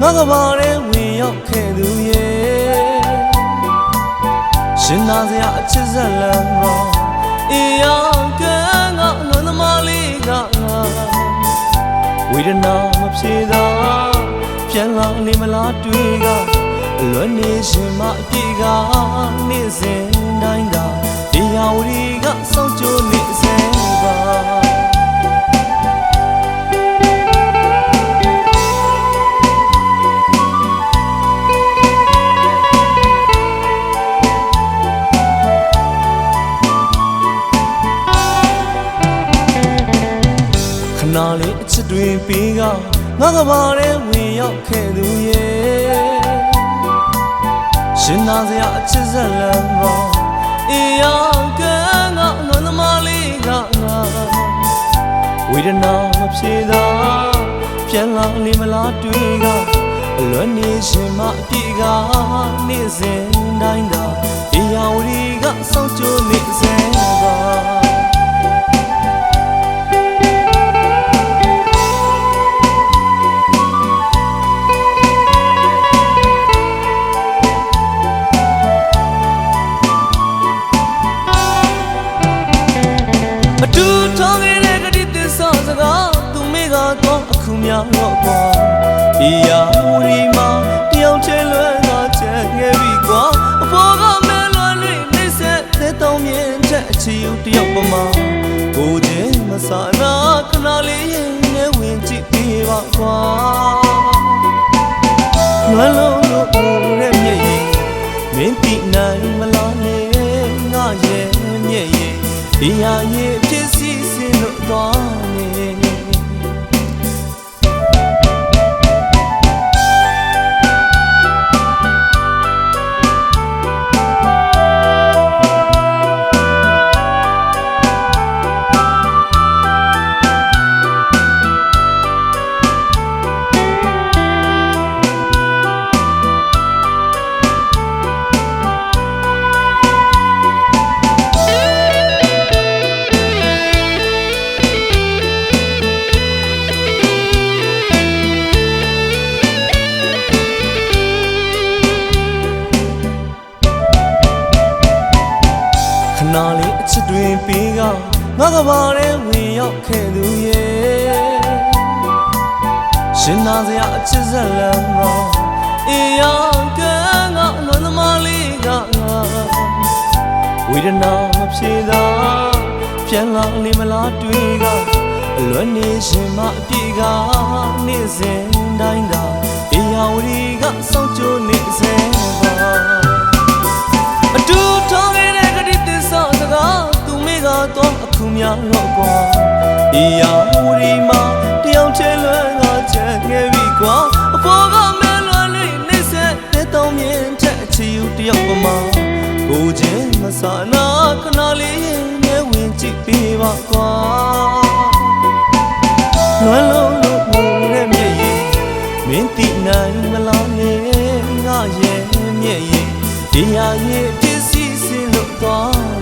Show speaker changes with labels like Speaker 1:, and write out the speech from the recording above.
Speaker 1: ငါကဘာနဲ့ဝင်ရောက်ခဲ့သူရဲ့ရှင်နာစရာအချစ်ဆက်လမ်းမှာအေးရောကငါလွန်သမားလေးကငါဝေဒနာမဖြေသာပြန်လာနေမလားတွေ့ကအလွန်နေရှင်မအပြေကနေ့စဉ်တိုင်းကတရားဝရီကစောင့်ကြိုနေစေပါ တွင်ပြီးကငါကဘာနဲ့ဝင်ရောက်ခဲ့သူရဲ့ရှင်နာစရာအချစ်ဆက်လမ်းမှာအေးရောကငါလွန်သမားလေးကငါဝေဒနာမဖြေသာပြန်လာနေမလားတွေ့ကအလွန်နေရှင်မအပြေကနေ့စဉ်တိုင်းကအေးရောရီကစောင့်ကြိုနေစေပါ ခုများတော့ကွာဒီယာဝရီမှာတယောက်ချဲလွယ်ကချက်ငယ်ပြီကွာအဖေါ်ကမဲလွယ်လေးနေဆက်တဲ့တောင်းမြင်ချက်အချီယူတယောက်ပမာကိုချင်းမဆာနာခဏလေးရင်နဲ့ဝင်ကြည့်ပေးပါကွာလွယ်လုံးလို့တဲ့မြည့်ရင်မင်းတိနိုင်မလားနဲ့ငါရဲ့မြည့်ရင်ဒီဟာရဲ့ဖြစ်စီ ချစ်တွင်ပြီးကငါကဘာနဲ့ဝင်ရောက်ခဲ့သူရဲ့ရှင်နာစရာအချစ်ဆက်လမ်းမှာအေးရောကငါအလွန်သမားလေးကငါဝေဒနာမဖြေသာပြန်လာနေမလားတွေ့ကအလွန်နေရှင်မအပြေကနေ့စဉ်တိုင်းကအေးရောရီကစောင့်ကြိုနေ တော့အခုများတော့ကွာဒီယာဝရီမှာတယောက်ချဲလွယ်ငါချက်ငယ်ပြီကွာအဖေါ်ကမဲလွယ်လေးနေဆက်တဲ့တောင်းမြင်ချက်အချီယူတယောက်ပမာကိုချင်းမဆာနာခဏလေးရင်နဲ့ဝင်ကြည့်ပေးပါကွာလွယ်လုံးလို့မုန်းတဲ့မြည့်ရင်မင်းတိနိုင်မလားနဲ့ငါရဲ့မြည့်ရင်ဒီဟာရဲ့ပစ္စည်းစင်လို့သွား